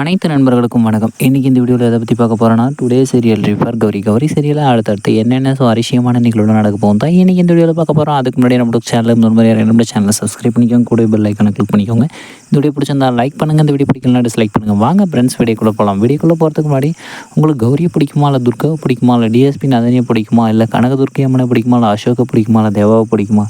அனைத்து நண்பர்களுக்கும் வணக்கம். இன்றைக்கி இந்த வீடியோவில் எதை பற்றி பார்க்க போகிறோன்னா today serial refer Gowri. Gowri சீரியலில் அடுத்தடுத்து என்னென்ன சுவாரஸ்யமான நிகழ்வு நடக்க போகும் தான் இன்றைக்கி இந்த வீடியோவில் பார்க்க போகிறோம் அதுக்கு முன்னாடி நம்மளோட சேனல் முன்னாடி நம்மளோட சேனலை சப்ஸ்கிரைப் பண்ணிக்கோங்க. கூட பெல் ஐக்கனை கிளிக் பண்ணிக்கோங்க. இந்த வீடியோ பிடிச்சிருந்தா லைக் பண்ணுங்கள் இந்த வீடியோ பிடிக்கலாம் டிஸ்லைக் பண்ணுங்கள் வாங்க ஃப்ரெண்ட்ஸ் வீடியோக்குள்ளே போகலாம் வீடியோக்குள்ளே போகிறதுக்கு முன்னாடி உங்களுக்கு கௌரியை பிடிக்குமா இல்லை துர்காவை பிடிக்குமா இல்லை டிஎஸ்பி நதனியை பிடிக்குமா இல்லை கனகதுர்க்கி அம்மனை பிடிக்குமா இல்லை அசோகை பிடிக்குமா இல்லை தேவாவை பிடிக்குமா?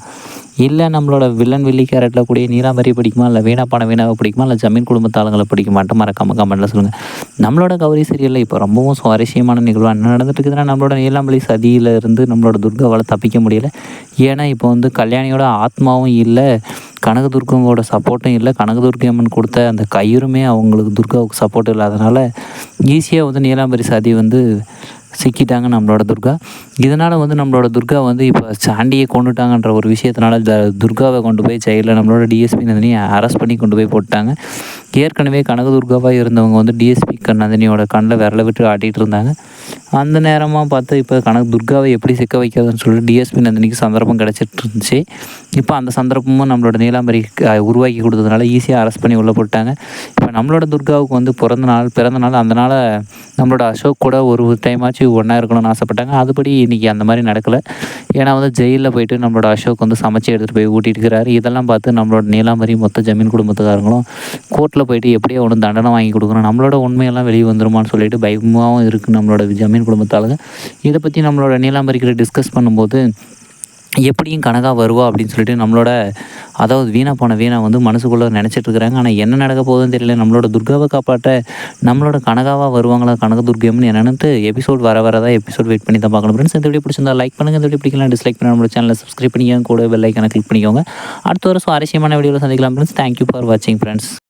இல்லை நம்மளோட வில்லன் வில்லி கேரட்டில் கூடிய நீலாம்பரி பிடிக்குமா இல்லை வீணா பணம் வீணாவை பிடிக்குமா இல்லை ஜமீன் குடும்பத்தாளங்களை பிடிக்க மாட்டோம் மறக்காம கமெண்ட்டில் சொல்லுங்கள் நம்மளோட கௌரி சீரியலில் இப்போ ரொம்பவும் சுவாரஸ்யமான நிகழ்வு என்ன நடந்துட்டு இருக்குதுன்னா நம்மளோட நீலாம்பலி சதியில் இருந்து நம்மளோட துர்காவால் தப்பிக்க முடியல. ஏன்னா இப்போ வந்து கல்யாணியோட ஆத்மாவும் இல்லை கனகதுர்கவோட சப்போர்ட்டும் இல்லை. கனகதுர்கி அம்மன் கொடுத்த அந்த கயிறுமே அவங்களுக்கு துர்காவுக்கு சப்போர்ட் இல்லாதனால ஈஸியாக வந்து நீலாம்பரி சதி வந்து சிக்கிட்டாங்க நம்மளோட துர்கா. இதனால் வந்து நம்மளோட துர்கா வந்து இப்போ சாண்டியை கொண்டுட்டாங்கன்ற ஒரு விஷயத்தினால த துர்காவை கொண்டு போய் ஜெயிலில் நம்மளோட டிஎஸ்பி நந்தினியை அரெஸ்ட் பண்ணி கொண்டு போய் போட்டாங்க ஏற்கனவே கனகதுர்காவாக இருந்தவங்க வந்து டிஎஸ்பி நந்தினியோட கண்ணில் விரல விட்டு ஆட்டிகிட்டு இருந்தாங்க. அந்த நேரமாக பார்த்து இப்போ கணக்கு துர்காவை எப்படி சிக்க வைக்கிறதுன்னு சொல்லிட்டு டிஎஸ்பி நந்தினிக்கு சந்தர்ப்பம் கிடச்சிட்டு இருந்துச்சு. இப்போ அந்த சந்தர்ப்பமும் நம்மளோட நீலாம்பரி உருவாக்கி கொடுத்ததுனால ஈஸியாக அரெஸ்ட் பண்ணி உள்ளே போட்டாங்க. இப்போ நம்மளோட துர்காவுக்கு வந்து பிறந்த நாள் பிறந்த நாள் அந்த நம்மளோட அசோக் கூட ஒரு டைமாச்சும் ஒன்றா இருக்கணும்னு ஆசைப்பட்டாங்க. அதுபடி இன்றைக்கி அந்த மாதிரி நடக்கலை. ஏன்னா வந்து ஜெயிலில் போயிட்டு நம்மளோட அசோக் வந்து சமைச்சு எடுத்துகிட்டு போய் ஊட்டிட்டு இருக்கிறாரு இதெல்லாம் பார்த்து நம்மளோட நீலாம்பரி மொத்த ஜமீன் குடும்பத்துக்காரங்களும் கோர்ட்டில் போயிட்டு எப்படியோ ஒன்று தண்டனை வாங்கி கொடுக்கணும். நம்மளோட உண்மையெல்லாம் வெளியே வந்துருமான்னு சொல்லிட்டு பயமாகவும் இருக்குது நம்மளோட ஜமீன் குடும்பத்தால் இதை பற்றி நம்மளோட நீலாம்பரிக்கிற டிஸ்கஸ் பண்ணும்போது எப்படியும் கனகா வருவா அப்படின்னு சொல்லிட்டு நம்மளோட அதாவது வீணா போன வீணா வந்து மனசுக்குள்ளே நினச்சிட்டு இருக்கிறாங்க ஆனால் என்ன நடக்க போகுதுன்னு தெரியல. நம்மளோட துர்காவை காப்பாற்ற நம்மளோட கனகாவாக வருவாங்களா கனக துர்கம்னு என்னென்னு எபிசோட் வர வரதான் எபிசோட் வெயிட் பண்ணி தான் பார்க்கணும். ஃப்ரெண்ட்ஸ் இந்த வீடியோ பிடிச்சிருந்தா லைக் பண்ணுங்கள் இந்த வீடியோ பிடிக்கலாம் டிஸ்லைக் பண்ணி நம்மளோட சேனலை சப்ஸ்கிரைப் பண்ணிக்கோங்க. கூட பெல் ஐக்கனை கிளிக் பண்ணிக்கோங்க. அடுத்த வருஷம் சுவாரஸ்யமான வீடியோவில் சந்திக்கலாம். ஃப்ரெண்ட்ஸ் தேங்க்யூ ஃபார் வாட்சிங் ஃப்ரெண்ட்ஸ்